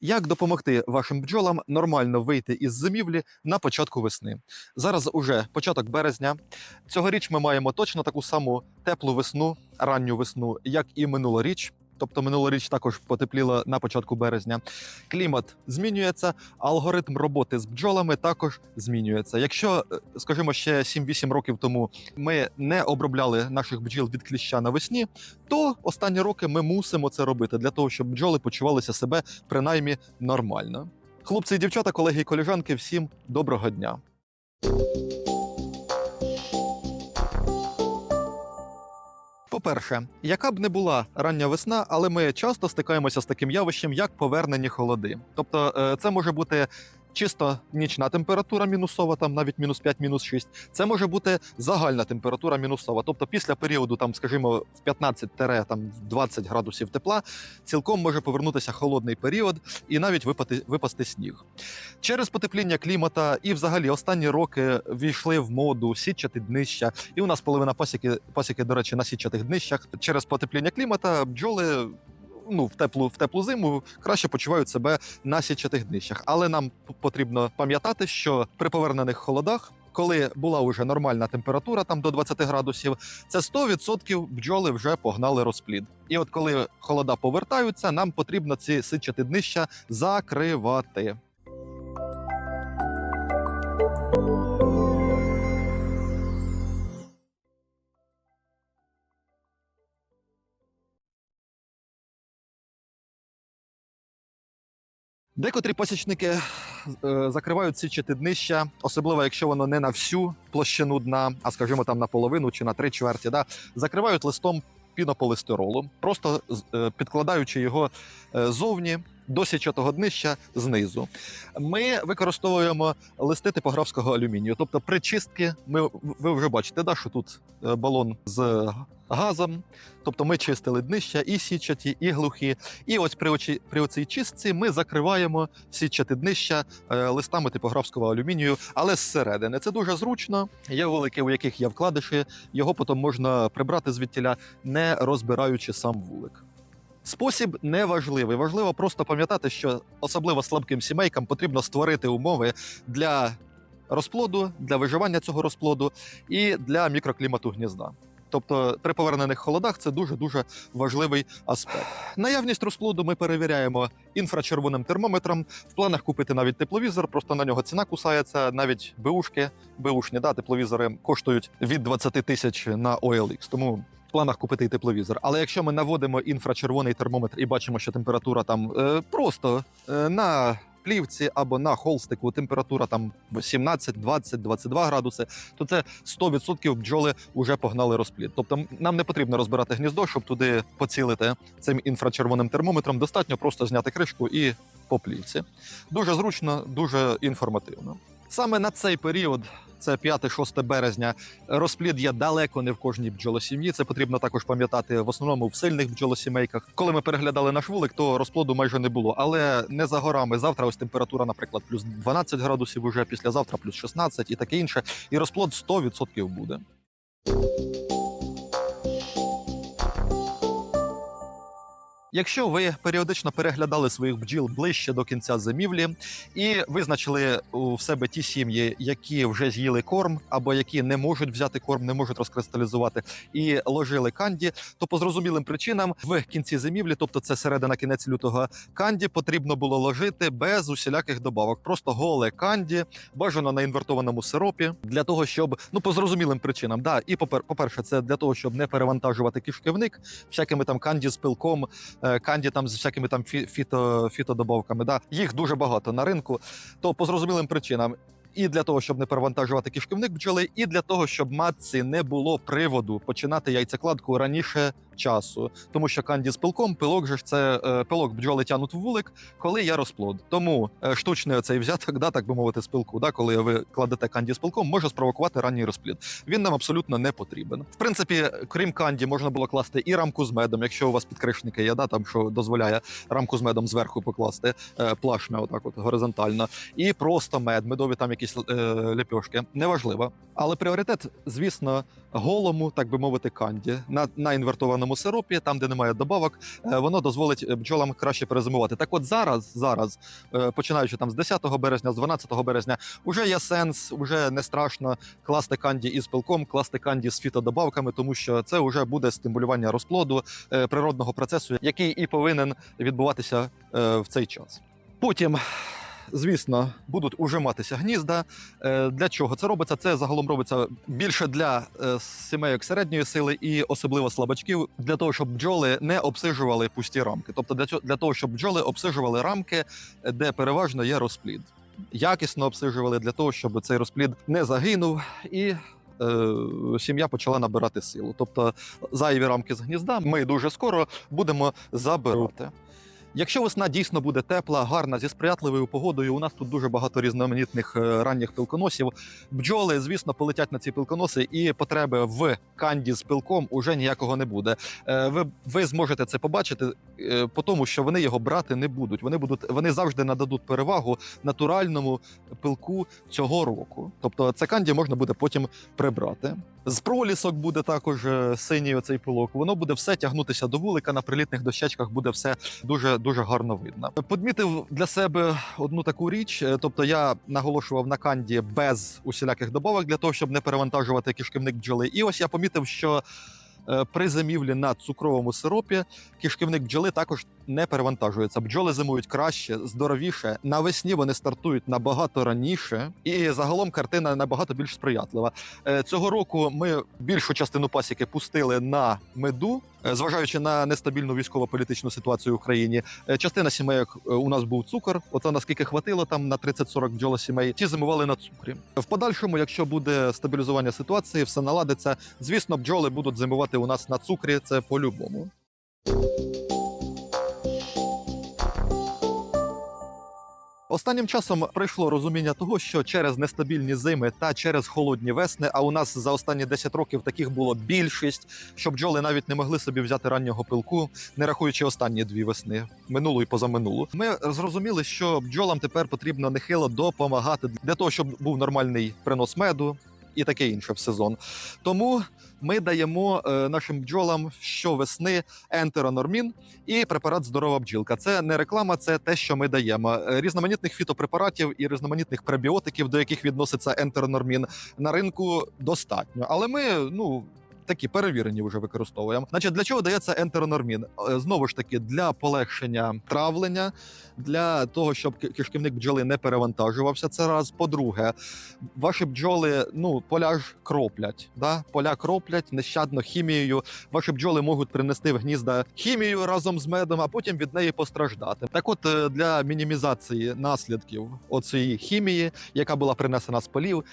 Як допомогти вашим бджолам нормально вийти із зимівлі на початку весни? Зараз уже початок березня. Цьогоріч ми маємо точно таку саму теплу весну, ранню весну, як і минулоріч. Тобто минулоріч також потепліло на початку березня. Клімат змінюється, алгоритм роботи з бджолами також змінюється. Якщо, е, скажімо, ще 7-8 років тому ми не обробляли наших бджіл від кліща навесні, то останні роки ми мусимо це робити для того, щоб бджоли почувалися себе принаймні нормально. Хлопці і дівчата, колеги і коліжанки, всім доброго дня. По-перше, яка б не була рання весна, але ми часто стикаємося з таким явищем, як повернені холоди. Тобто, е, це може бути чисто нічна температура мінусова, там навіть мінус 5, мінус 6. Це може бути загальна температура мінусова. Тобто, після періоду, там, скажімо, в 15-20 градусів тепла, цілком може повернутися холодний період і навіть випати, випасти сніг. Через потепління клімата і взагалі останні роки війшли в моду сітчати днища. І у нас половина пасіки, пасіки, до речі, на сітчатих днищах. Через потепління клімата бджоли. Ну, в теплу в теплу зиму краще почувають себе на січатих днищах. Але нам потрібно пам'ятати, що при повернених холодах, коли була вже нормальна температура, там до 20 градусів, це 100% бджоли вже погнали розплід. І от коли холода повертаються, нам потрібно ці сичати днища закривати. Декотрі посічники е, закривають січити днища, особливо якщо воно не на всю площину дна, а скажімо там на половину чи на три чверті. Да, закривають листом пінополістиролу, просто е, підкладаючи його е, зовні до січатого днища знизу. Ми використовуємо листи типографського алюмінію. Тобто, при чистки, ми ви вже бачите, да, що тут е, балон з газом. Тобто ми чистили днища і січаті, і глухі. І ось при, очі, при оцій чистці ми закриваємо сітчати днища е, листами типографського алюмінію, але зсередини. Це дуже зручно. Є вулики, у яких є вкладиші, його потім можна прибрати звідтіля, не розбираючи сам вулик. Спосіб не важливий. Важливо просто пам'ятати, що особливо слабким сімейкам потрібно створити умови для розплоду, для виживання цього розплоду і для мікроклімату гнізда. Тобто при повернених холодах це дуже дуже важливий аспект. Наявність розплоду ми перевіряємо інфрачервоним термометром. В планах купити навіть тепловізор, просто на нього ціна кусається. Навіть беушки, беушні да, тепловізори коштують від 20 тисяч на OLX. Тому в планах купити тепловізор. Але якщо ми наводимо інфрачервоний термометр і бачимо, що температура там е, просто е, на плівці або на холстику температура там 17, 20, 22 градуси, то це 100% бджоли вже погнали розплід. Тобто нам не потрібно розбирати гніздо, щоб туди поцілити цим інфрачервоним термометром. Достатньо просто зняти кришку і по плівці. Дуже зручно, дуже інформативно. Саме на цей період, це 5-6 березня, розплід є далеко не в кожній бджолосім'ї. Це потрібно також пам'ятати в основному в сильних бджолосімейках. Коли ми переглядали наш вулик, то розплоду майже не було. Але не за горами. Завтра ось температура, наприклад, плюс 12 градусів, уже післязавтра плюс 16 і таке інше. І розплод 100% буде. Якщо ви періодично переглядали своїх бджіл ближче до кінця зимівлі і визначили у себе ті сім'ї, які вже з'їли корм, або які не можуть взяти корм, не можуть розкристалізувати, і ложили канді, то по зрозумілим причинам в кінці зимівлі, тобто це середина кінець лютого, канді потрібно було ложити без усіляких добавок, просто голе канді, бажано на інвертованому сиропі, для того, щоб ну по зрозумілим причинам, да, і по-перше, це для того, щоб не перевантажувати кишківник всякими там канді з пилком, канді там з всякими там фі- фіто, фітодобавками. Да. Їх дуже багато на ринку. То по зрозумілим причинам. І для того, щоб не перевантажувати кишківник бджоли, і для того, щоб матці не було приводу починати яйцекладку раніше часу, тому що канді з пилком, пилок же ж це е, пилок бджоли тянуть в вулик, коли є розплод. Тому е, штучний оцей взяток, да, так би мовити, з пилку, да, коли ви кладете канді з пилком, може спровокувати ранній розплід. Він нам абсолютно не потрібен. В принципі, крім канді, можна було класти і рамку з медом, якщо у вас підкришники є, да, там що дозволяє рамку з медом зверху покласти е, плашмя, отак, от горизонтально, і просто мед, медові там якісь якісь е, ліпьошки, неважливо. Але пріоритет, звісно, голому, так би мовити, канді на, на інвертованому сиропі, там, де немає добавок, е, воно дозволить бджолам краще перезимувати. Так, от зараз, зараз, е, починаючи там з 10 березня, з 12 березня, вже є сенс, вже не страшно класти канді із пилком, класти канді з фітодобавками, тому що це вже буде стимулювання розплоду е, природного процесу, який і повинен відбуватися е, в цей час. Потім. Звісно, будуть ужиматися гнізда. Е, Для чого це робиться? Це загалом робиться більше для е, сімейок середньої сили і особливо слабачків, для того, щоб бджоли не обсижували пусті рамки. Тобто для цього для того, щоб бджоли обсижували рамки, де переважно є розплід. Якісно обсижували для того, щоб цей розплід не загинув і. е, Сім'я почала набирати силу. Тобто зайві рамки з гнізда ми дуже скоро будемо забирати. Якщо весна дійсно буде тепла, гарна, зі сприятливою погодою, у нас тут дуже багато різноманітних е, ранніх пилконосів. Бджоли, звісно, полетять на ці пилконоси, і потреби в канді з пилком уже ніякого не буде. Е, Ви, ви зможете це побачити, е, по тому що вони його брати не будуть. Вони будуть вони завжди нададуть перевагу натуральному пилку цього року. Тобто, це канді можна буде потім прибрати. З пролісок буде також е, синій оцей пилок. Воно буде все тягнутися до вулика на прилітних дощечках. Буде все дуже дуже гарно видно. Подмітив для себе одну таку річ. е, Тобто, я наголошував на канді без усіляких добавок для того, щоб не перевантажувати кишківник бджоли. І ось я помітив, що. е, При зимівлі на цукровому сиропі кишківник бджоли також не перевантажується. Бджоли зимують краще, здоровіше. Навесні вони стартують набагато раніше, і загалом картина набагато більш сприятлива. Е, Цього року ми більшу частину пасіки пустили на меду, е, зважаючи на нестабільну військово-політичну ситуацію в Україні. Е, Частина сімейок у нас був цукор. Оце наскільки хватило там на 30-40 бджолосімей. Ті зимували на цукрі. В подальшому, якщо буде стабілізування ситуації, все наладиться. Звісно, бджоли будуть зимувати у нас на цукрі. Це по-любому. Останнім часом прийшло розуміння того, що через нестабільні зими та через холодні весни, а у нас за останні 10 років таких було більшість, що бджоли навіть не могли собі взяти раннього пилку, не рахуючи останні дві весни, минулу і позаминулу. Ми зрозуміли, що бджолам тепер потрібно нехило допомагати для того, щоб був нормальний принос меду і таке інше в сезон. Тому ми даємо е, нашим бджолам щовесни ентеронормін і препарат здорова бджілка. Це не реклама, це те, що ми даємо. Е, Різноманітних фітопрепаратів і різноманітних пребіотиків, до яких відноситься ентеронормін, на ринку достатньо. Але ми ну. Такі перевірені вже використовуємо. Значить, для чого дається ентеронормін? Е, Знову ж таки, для полегшення травлення, для того, щоб ки- кишківник бджоли не перевантажувався. Це раз. По-друге, ваші бджоли ну поля ж кроплять. Да? Поля кроплять нещадно хімією. Ваші бджоли можуть принести в гнізда хімію разом з медом, а потім від неї постраждати. Так, от е, для мінімізації наслідків оцієї хімії, яка була принесена з полів,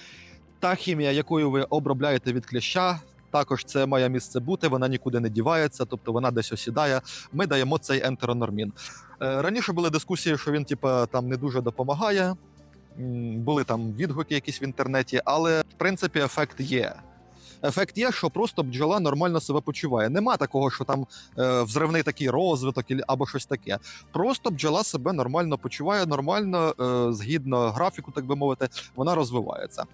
та хімія, якою ви обробляєте від кліща. Також це має місце бути, вона нікуди не дівається, тобто вона десь осідає. Ми даємо цей ентеронормін. Е, Раніше були дискусії, що він, типа, там не дуже допомагає. Були там відгуки якісь в інтернеті, але в принципі ефект є. Ефект є, що просто бджола нормально себе почуває. Нема такого, що там е, взривний такий розвиток або щось таке. Просто бджола себе нормально почуває, нормально, е, згідно графіку, так би мовити, вона розвивається.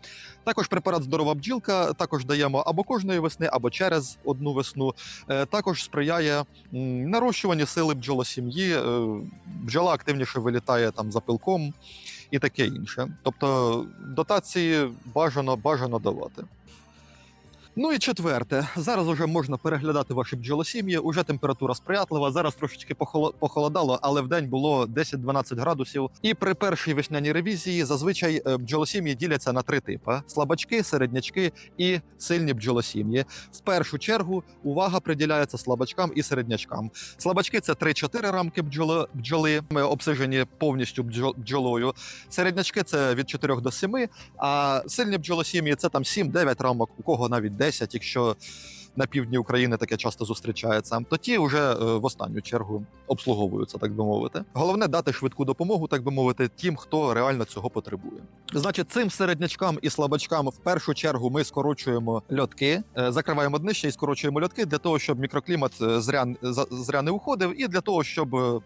Також препарат здорова бджілка також даємо або кожної весни, або через одну весну. Е, також сприяє м, нарощуванню сили бджолосім'ї. Е, бджола активніше вилітає там за пилком і таке інше. Тобто дотації бажано бажано давати. Ну і четверте, зараз уже можна переглядати ваші бджолосім'ї. Уже температура сприятлива. Зараз трошечки похоло- похолодало, але в день було 10-12 градусів. І при першій весняній ревізії зазвичай е, бджолосім'ї діляться на три типи: слабачки, середнячки і сильні бджолосім'ї. В першу чергу увага приділяється слабачкам і середнячкам. Слабачки це 3-4 рамки бджоли, бджоли обсижені повністю бджо- бджолою. Середнячки це від 4 до 7, а сильні бджолосім'ї це там 7-9 рамок, у кого навіть 10, якщо на півдні України таке часто зустрічається, то ті вже е, в останню чергу обслуговуються, так би мовити. Головне дати швидку допомогу, так би мовити, тим, хто реально цього потребує. Значить, цим середнячкам і слабачкам в першу чергу ми скорочуємо льотки, е, закриваємо днище і скорочуємо льотки для того, щоб мікроклімат е, зря, зря не уходив, і для того, щоб.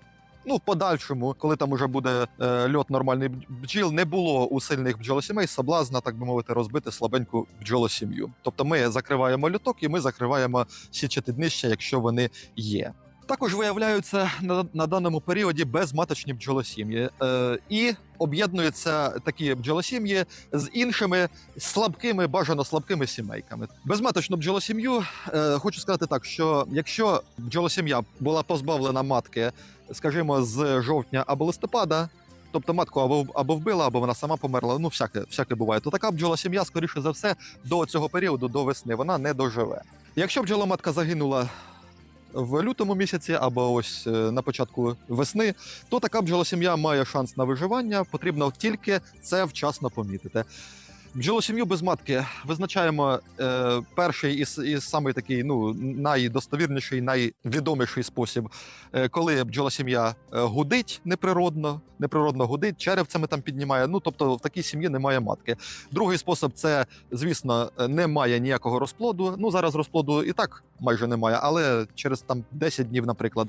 Ну, в подальшому, коли там уже буде е, льот нормальний бджіл, не було у сильних бджолосімей соблазна, так би мовити, розбити слабеньку бджолосім'ю. Тобто ми закриваємо льоток і ми закриваємо січати днища, якщо вони є. Також виявляються на, на даному періоді безматочні бджолосім'ї е, і об'єднуються такі бджолосім'ї з іншими слабкими, бажано слабкими сімейками. Безматочну бджолосім'ю е, хочу сказати так, що якщо бджолосім'я була позбавлена матки, скажімо, з жовтня або листопада. Тобто матку або, або вбила, або вона сама померла. Ну, всяке, всяке буває. То така бджола-сім'я, скоріше за все, до цього періоду, до весни, вона не доживе. Якщо бджола-матка загинула в лютому місяці або ось е, на початку весни, то така бджолосім'я має шанс на виживання. Потрібно тільки це вчасно помітити. Бджолосім'ю без матки визначаємо е, перший і, і самий такий ну найдостовірніший, найвідоміший спосіб, е, коли бджолосім'я е, гудить неприродно, неприродно гудить, черевцями там піднімає. Ну тобто в такій сім'ї немає матки. Другий спосіб це, звісно, немає ніякого розплоду. Ну зараз розплоду і так майже немає, але через там 10 днів, наприклад,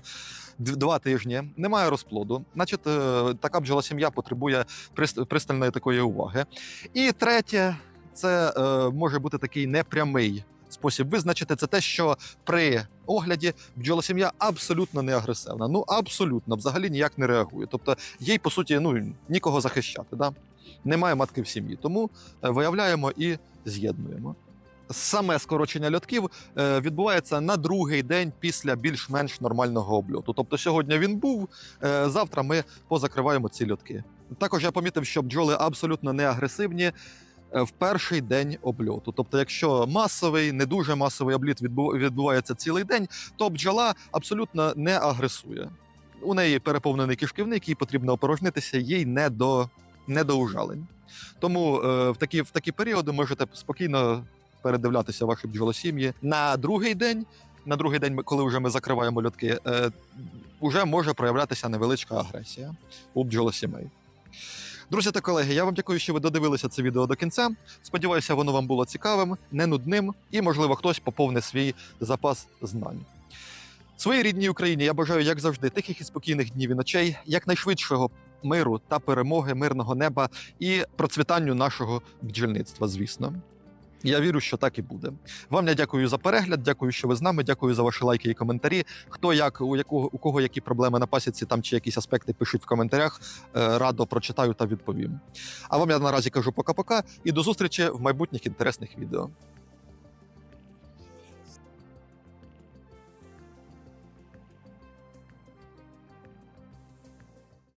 два тижні немає розплоду. Значить, е, така бджола-сім'я потребує прис- пристальної такої уваги. І третє, це е, може бути такий непрямий спосіб визначити. Це те, що при огляді бджола-сім'я абсолютно не агресивна. Ну абсолютно, взагалі ніяк не реагує. Тобто їй, по суті, ну нікого захищати. Да? Немає матки в сім'ї. Тому е, виявляємо і з'єднуємо. Саме скорочення льотків е, відбувається на другий день після більш-менш нормального обльоту. Тобто сьогодні він був, е, завтра ми позакриваємо ці льотки. Також я помітив, що бджоли абсолютно не агресивні е, в перший день обльоту. Тобто, якщо масовий, не дуже масовий обліт відбу- відбувається цілий день, то бджола абсолютно не агресує. У неї переповнений кишківник, їй потрібно опорожнитися, їй не до, не до ужалень. Тому е, в, такі, в такі періоди можете спокійно передивлятися ваші бджолосім'ї. На другий день, на другий день, коли вже ми закриваємо льотки, е, вже може проявлятися невеличка агресія у бджолосімей. Друзі та колеги, я вам дякую, що ви додивилися це відео до кінця. Сподіваюся, воно вам було цікавим, не нудним, і, можливо, хтось поповне свій запас знань. Своїй рідній Україні я бажаю, як завжди, тихих і спокійних днів і ночей, якнайшвидшого миру та перемоги, мирного неба і процвітанню нашого бджільництва, звісно. Я вірю, що так і буде. Вам я дякую за перегляд, дякую, що ви з нами. Дякую за ваші лайки і коментарі. Хто як у якого у кого які проблеми на пасіці, там чи якісь аспекти пишіть в коментарях. Е, Радо прочитаю та відповім. А вам я наразі кажу пока-пока і до зустрічі в майбутніх інтересних відео.